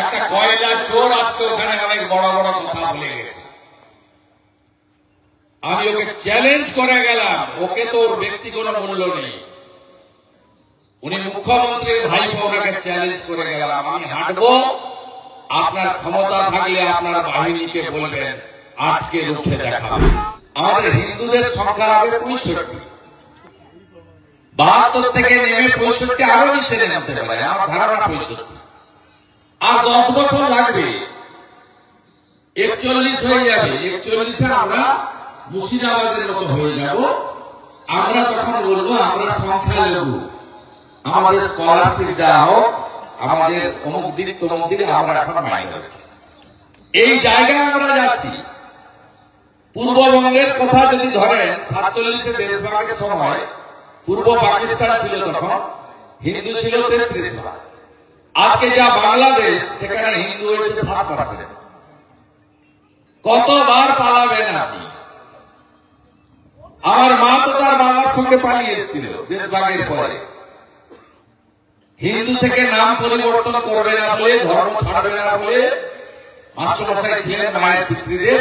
একটা কয়লা চোর আজকে ওখানে অনেক বড় বড় কথা বলে গেছে। আমি ওকে চ্যালেঞ্জ করে গেলাম, ওকে তো ওর ব্যক্তি কোনো মূল্য নেই। উনি মুখ্যমন্ত্রীর ভাইপো ওনাকে চ্যালেঞ্জ করে গেলাম, আমি হাঁটবো, আপনার ক্ষমতা থাকলে আপনার বাহিনীকে বলবেন, আটকে রুখে দেখাবে আমাদের হিন্দুদের সংখ্যা হবে পঁয়ষট্টি। বাহাত্তর থেকে নেমে পঁয়ষট্টি আরও নিচে নামতে পারে, আমার ধারণা পঁয়ষট্টি। আর দশ বছর লাগবে। একচল্লিশ হয়ে যাবে। একচল্লিশে আমরা মুর্শিদাবাদের মতো হয়ে যাব। আমরা তখন বলব, আমরা সংখ্যা লঘু আমাদের স্কলারশিপ দেওয়া হোক আমাদের অমুক দিক তমুক দিক আমরা এখন মাইনরিটি এই জায়গায় আমরা যাচ্ছি। পূর্ববঙ্গের কথা যদি ধরেন, সাতচল্লিশে দেশভাগের সময় পূর্ব পাকিস্তান ছিল তখন, হিন্দু ছিল তেত্রিশ ভাগ আজকে যা বাংলাদেশ, সেখানে হিন্দু হয়েছে সাত পার্সেন্ট কতবার পালাবেন আপনি? আমার মা তো তার বাবার সঙ্গে পালিয়ে এসেছিল দেশভাগের পরে। হিন্দু থেকে নাম পরিবর্তন করবে না বলে, ধর্ম ছাড়বে না বলে মাস্টারমশাই ছিলেন মায়ের পিতৃদেব।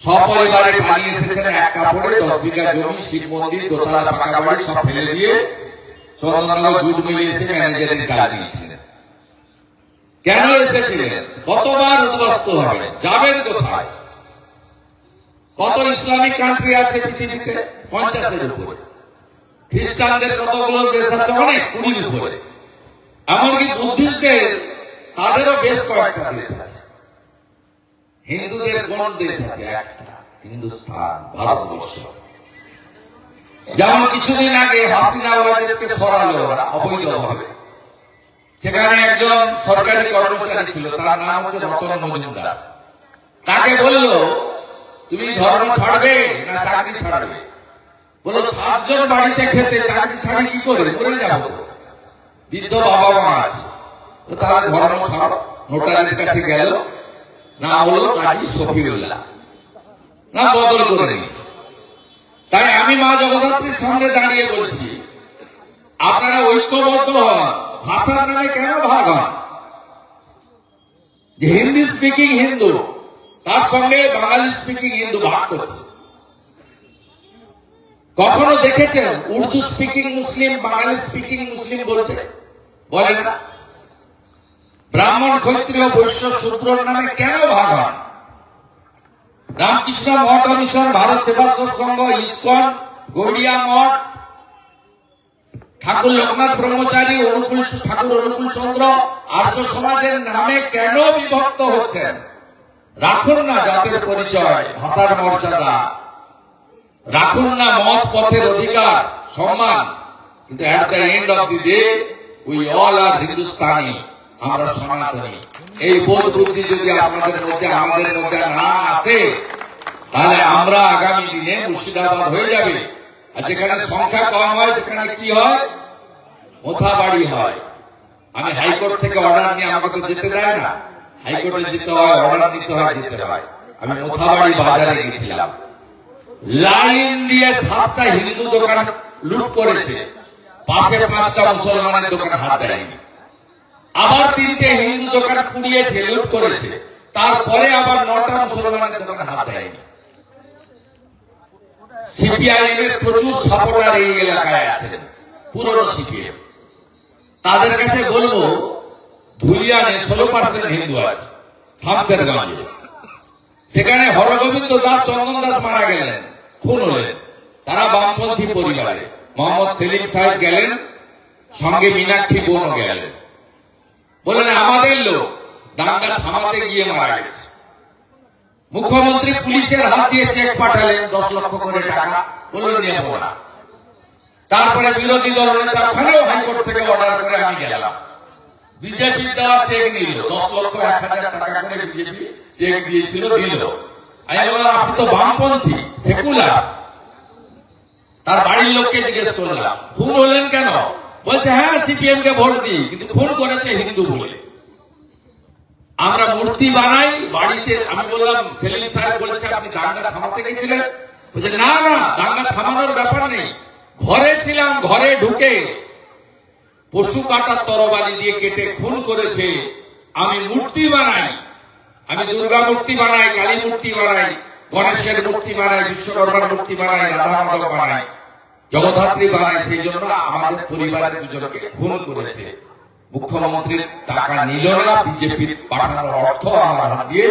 সপরিবারে পালিয়ে এসেছেন এক কাপড়ে, দশ বিঘা জমি, শিব মন্দির, দোতলা, পাকা বাড়ি সব ফেলে দিয়ে। চন্দননগর জুট ম্যানেজারের কেন এসেছিলেন? কতবার উদ্বস্ত হবে? যাবেন কোথায়? কত ইসলামিক কান্ট্রি আছে পৃথিবীতে? পঞ্চাশের উপরে। খ্রিস্টানদের কতগুলো দেশ আছে? অনেক, কুড়ির উপরে। এমনকি বুদ্ধিস্টদের, তাদেরও বেশ কয়েকটা দেশ আছে। হিন্দুদের কোন দেশ আছে? একটা, হিন্দুস্তান, ভারতবর্ষ। যেমন কিছুদিন আগে হাসিনা ওয়াজেদকে সরালো, ওরা অবৈধভাবে সেখানে একজন সরকারি কর্মচারী ছিল, তার নাম হচ্ছে রতন মজুমদার। তাকে বলল, তুমি ধর্ম ছাড়বে না চাকরি ছাড়বে? বলো সাতজন বাড়িতে খেতে চাকরি ছাড়ে কি করে? মরে যাব বৃদ্ধ বাবা মা আছে। তো তাহলে ধর্ম ছাড়ো। নোটারির কাছে গেল, না হলো কাজী শফিউল্লাহ। না, বদল করে নিয়েছে। তাই আমি মা জগদ্ধাত্রীর সামনে দাঁড়িয়ে বলছি, আপনারা ঐক্যবদ্ধ হন। ভাষার নামে কেন ভাগ হন যে হিন্দি স্পিকিং হিন্দু, তার সঙ্গে বাঙালি স্পিকিং হিন্দু ভাগ করছে। কখনো দেখেছেন Urdu speaking Muslim, Bangali speaking Muslim বলতে? বলে না। ব্রাহ্মণ, ক্ষত্রিয়, বৈশ্য, শূদ্রর নামে কেন ভাগ হন রামকৃষ্ণ মঠ মিশন ভারত সেবাশ্রম সংঘ, ইস্কন, গৌড়িয়া মঠ, ঠাকুর লোকনাথ ব্রহ্মচারী, অনুকূল ঠাকুর অনুকূল চন্দ্র, আর্য সমাজের নামে কেন বিভক্ত হচ্ছেন? রাখুন না জাতের পরিচয়, ভাষার মর্যাদা। রাখুন না মত পথের অধিকার, সম্মান। কিন্তু at the end of the day we all are Hindustani আমরা সনাতনী এই বোধ বুদ্ধি যদি আপনাদের মধ্যে, আমাদের মধ্যে না আসে, তাহলে আমরা আগামী দিনে মুর্শিদাবাদ হয়ে যাবে। আর যেখানে সংখ্যা কম হয়, সেখানে কি হয়? মোথাবাড়ি হয়। আমি হাইকোর্ট থেকে অর্ডার নিয়ে আমাকে তো যেতে দেয় না। হাইকোর্টে যেতে হয়, অর্ডার নিতে হয়, যেতে হয়। আমি মোথাবাড়ি বাজারে গেছিলাম। লাইন দিয়ে সাতটা হিন্দু দোকান লুট করেছে। পাশে পাঁচটা মুসলমানের দোকান হাত দেয়নি। আবার তিনটে হিন্দু দোকান পুড়িয়েছে লুট করেছে। তারপরে আবার নটা মুসলমানের দোকান হাত দেয়নি। সিপিআইএম এর প্রচুর সাপোর্টার এই এলাকায় আছেন, পুরনো সিপিএম। তাদের কাছে বলব, ধুলিয়ানে ষোলো পার্সেন্ট হিন্দু আছে, শামসেরগঞ্জে। সেখানে হরগোবিন্দ দাস, চন্দন দাস মারা গেলেন, খুন হলেন। তারা বামপন্থী পরিবারে। মোহাম্মদ সেলিম সাহেব গেলেন, সঙ্গে মীনাক্ষী বোনও গেলেন। বললেন, আমাদের লোক দাঙ্গা থামাতে গিয়ে মারা গেছে। মুখ্যমন্ত্রী পুলিশের হাত দিয়ে চেক পাঠালেন দশ লক্ষ করে টাকা। বললেন, নেব না। তারপরে বিরোধী দল নেতা ওখানেও হাইকোর্ট থেকে অর্ডার করে আমি গেলাম। বিজেপি দেওয়া চেক নিল। দশ লক্ষ এক হাজার টাকা করে বিজেপি চেক দিয়েছিল, দিল। আমি বললাম, আপনি তো বামপন্থী, সেকুলার। তার বাড়ির লোককে জিজ্ঞেস করলাম খুন হলেন কেন? বলছে হ্যাঁ সিপিএম কে ভোট দিই। কিন্তু খুন করেছে হিন্দু বলে। আমরা মূর্তি বানাই, বাড়িতে, আমি বললাম, সেলিম সাহেব বলছে, আপনি দাঙ্গা থামাতে গেছিলেন? বলছে, না না, দাঙ্গা থামানোর ব্যাপার নেই। ঘরে ছিলাম, ঘরে ঢুকে পশু কাটার তরবারি দিয়ে কেটে খুন করেছে। আমি মূর্তি বানাই, আমি দুর্গা মূর্তি বানাই, কালী মূর্তি বানাই, গণেশের মূর্তি বানাই, বিশ্বকর্মার মূর্তি বানাই রাধা মাধব বানাই। জগদ্ধাত্রী বানাই সেই জন্য আমাদের পরিবারের দুজনকে খুন করেছে। মুখ্যমন্ত্রীর টাকা নিল না বিজেপির পাঠানোর অর্থ আমার হাত দিয়ে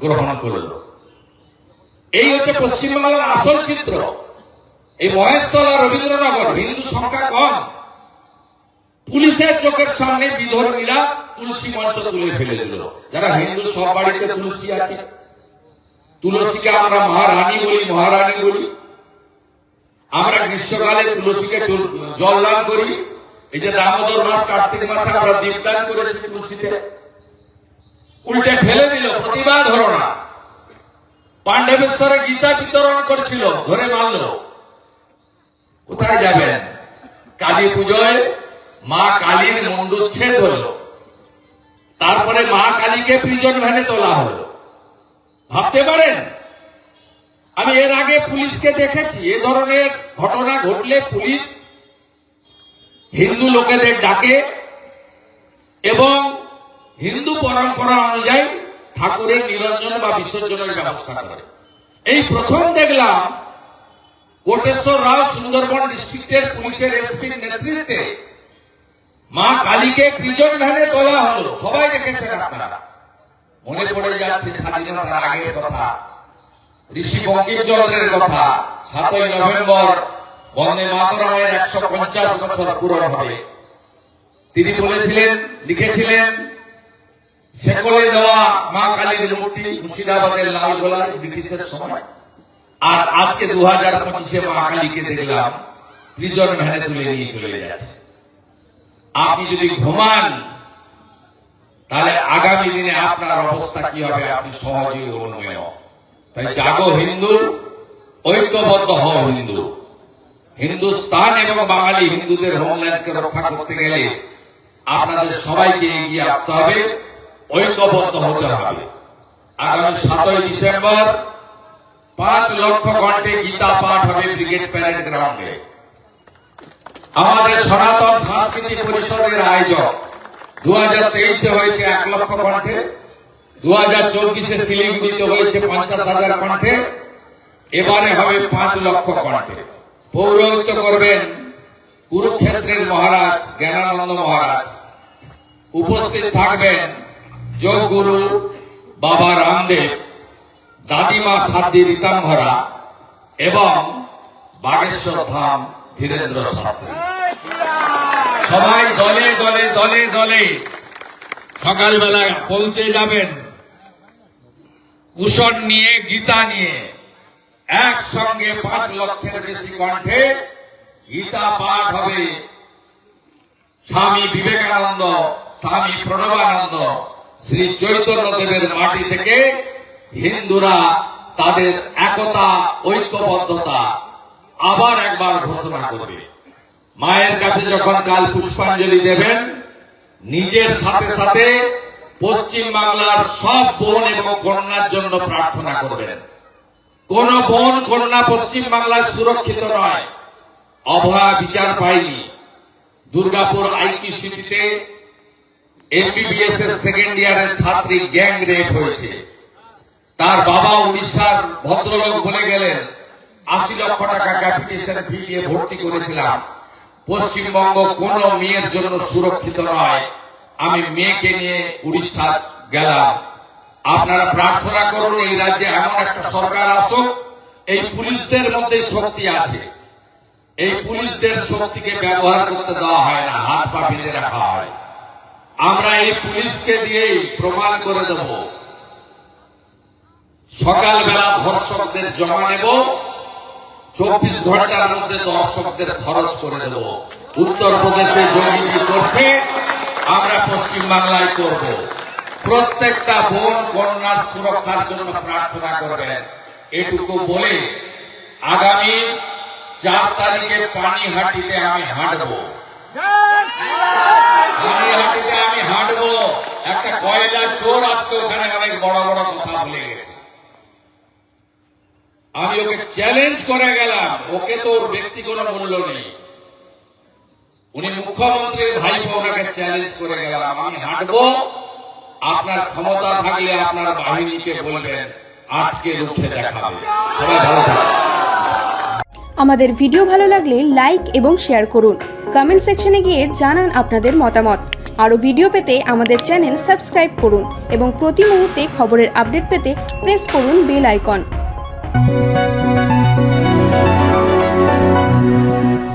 গ্রহণ করল। এই হচ্ছে পশ্চিমবাংলার আসল চিত্র। এই মহেশতলা রবীন্দ্রনগর, হিন্দু সংখ্যা কম। পুলিশের চোখের সামনে বিধর্মীরা তুলসী মঞ্চ তুলে ফেলে দিল। যারা হিন্দু, সব বাড়িতে তুলসী আছে। তুলসীকে আমরা মহারানী বলি মহারানী বলি। আমরা গ্রীষ্মকালে তুলসীকে জল দান করি। এই যে দামোদর মাস, কার্তিক মাসে আমরা দীপদান করেছি তুলসীতে। উল্টে ফেলে দিল, প্রতিবাদ হলো না। পাণ্ডবেশ্বরে গীতা বিতরণ করছিল, ধরে মারল। কোথায় যাবেন? কালী পুজোয় মা কালীর মুন্ডুচ্ছেদ হলো। তারপরে মা কালীকে প্রিজন ভ্যানে তোলা হলো। ভাবতে পারেন? আমি এর আগে পুলিশকে দেখেছি। এ ধরনের ঘটনা ঘটলে পুলিশ হিন্দু লোকেদের ডাকে এবং হিন্দু পরম্পরা অনুযায়ী ঠাকুরের নিরঞ্জন বা বিসর্জনের ব্যবস্থা করে। এই প্রথম দেখলাম কোটেশ্বর রাও সুন্দরবন ডিস্ট্রিক্টের পুলিশের এসপির নেতৃত্বে মা কালীকে প্রিজন ভ্যানে তোলা হলো। সবাই দেখেছেন আপনারা। মনে পড়ে যাচ্ছে স্বাধীনতার আগের কথা। ঋষি বঙ্কিমচন্দ্রের কথা সাতই নভেম্বর বন্দে মাতরমের একশো পঞ্চাশ বছর পূরণ হবে। তিনি বলেছিলেন, লিখেছিলেন, সেকলে দেওয়া মা কালীর মূর্তি মুর্শিদাবাদের লালগোলায় ব্রিটিশের সময়। আর আজকে দু হাজার পঁচিশে মা কালীকে দেখলাম প্রিজন ভ্যানে তুলে নিয়ে চলে যাচ্ছে আপনি যদি ঘুমান, তাহলে আগামী দিনে আপনার অবস্থা কি হবে? আপনি সহজেই অনুমেয়। তাই জাগো হিন্দু, ঐক্যবদ্ধ হও হিন্দু। হিন্দুস্তান এবং বাঙালি হিন্দুদের হোমল্যান্ডকে রক্ষা করতে গেলে আপনাদের সবাইকে এগিয়ে আসতে হবে, ঐক্যবদ্ধ হতে হবে। আগামী সাতই ডিসেম্বর পাঁচ লক্ষ ঘন্টে গীতা পাঠ হবে ব্রিগেড প্যারেড গ্রাউন্ডে। আমাদের সনাতন সাংস্কৃতিক পরিষদের আয়োজক দু হাজার তেইশে হয়েছে এক লক্ষ কণ্ঠে দু হাজার চব্বিশে শিলিগুড়িতে হয়েছে পঞ্চাশ হাজার কণ্ঠে, এবারে হবে পাঁচ লক্ষ কণ্ঠে। পৌরোহিত্য করবেন কুরুক্ষেত্রের মহারাজ, জ্ঞানানন্দ মহারাজ। উপস্থিত থাকবেন যোগ গুরু বাবা রামদেব, দাদিমা সাদ্দি রীতাম্ভরা এবং বাগেশ্বর ধাম ধীরেন্দ্র শাস্ত্রী। সবাই দলে দলে দলে দলে সকালবেলায় পৌঁছে যাবেন। কুশন নিয়ে, গীতা নিয়ে। একসঙ্গে পাঁচ লক্ষের বেশি কণ্ঠে গীতা পাঠ হবে। স্বামী বিবেকানন্দ, স্বামী প্রণবানন্দ, শ্রী চৈতন্য দেবের মাটি থেকে হিন্দুরা তাদের একতা, ঐক্যবদ্ধতা আবার একবার ঘোষণা করবে। মায়ের কাছে যখন কাল পুষ্পাঞ্জলি দেবেন, নিজের সাথে সাথে পশ্চিম বাংলার সব বোন এবং কন্যার জন্য প্রার্থনা করবেন। কোন বোন, কন্যা পশ্চিম বাংলায় সুরক্ষিত নয়। অভয়া বিচার পায়নি। দুর্গাপুর আইটি সিটিতে এমবিবিএস এর সেকেন্ড ইয়ারের ছাত্রী গ্যাং রেপ হয়েছে। তার বাবা উড়িষ্যার ভদ্রলোক বলে গেলেন, আশি লক্ষ টাকা ক্যাপিটেশন ফি দিয়ে ভর্তি করেছিলাম। পশ্চিমবঙ্গ কোন মেয়ের জন্য সুরক্ষিত নয়। আমি মেয়েকে নিয়ে উড়িষ্যা গেলাম। আপনারা প্রার্থনা করুন, এই রাজ্যে এমন একটা সরকার আসুক, এই পুলিশদের মধ্যে শক্তি আছে। এই পুলিশদের শক্তিকে ব্যবহার করতে দেওয়া হয় না, হাত পা বেঁধে রাখা হয়। আমরা এই পুলিশকে দিয়েই প্রমাণ করে দেব। সকালবেলা ধর্ষকদের জমা নেব, চব্বিশ ঘণ্টার মধ্যে দর্শকদের খরচ করে দেব। উত্তরপ্রদেশে যোগীজি করছে। আমরা পশ্চিম বাংলায় করব। প্রত্যেকটা বোন কন্যার সুরক্ষার জন্য প্রার্থনা করবেন এটুকু বলে আগামী চার তারিখে পানিহাটিতে আমি হাঁটবো। পানিহাটিতে আমি হাঁটবো। একটা কয়লা চোর আজকে ওখানে অনেক বড় বড় কথা বলে গেছে। আমি ওকে চ্যালেঞ্জ করে গেলাম। ওকে তো ওর ব্যক্তি কোনো মূল্য নেই। উনি মুখ্যমন্ত্রীর ভাই ওনাকে চ্যালেঞ্জ করে গেলাম আমি হাঁটবো। আপনার ক্ষমতা থাকলে আপনার বাহিনীকে বলবেন, আটকে রুখে দেখাবে। সবাই ভালো থাকবেন আমাদের ভিডিও ভালো লাগলে লাইক এবং শেয়ার করুন। কমেন্ট সেকশনে গিয়ে জানান আপনাদের মতামত। আরও ভিডিও পেতে আমাদের চ্যানেল সাবস্ক্রাইব করুন এবং প্রতি মুহূর্তে খবরের আপডেট পেতে প্রেস করুন বেল আইকন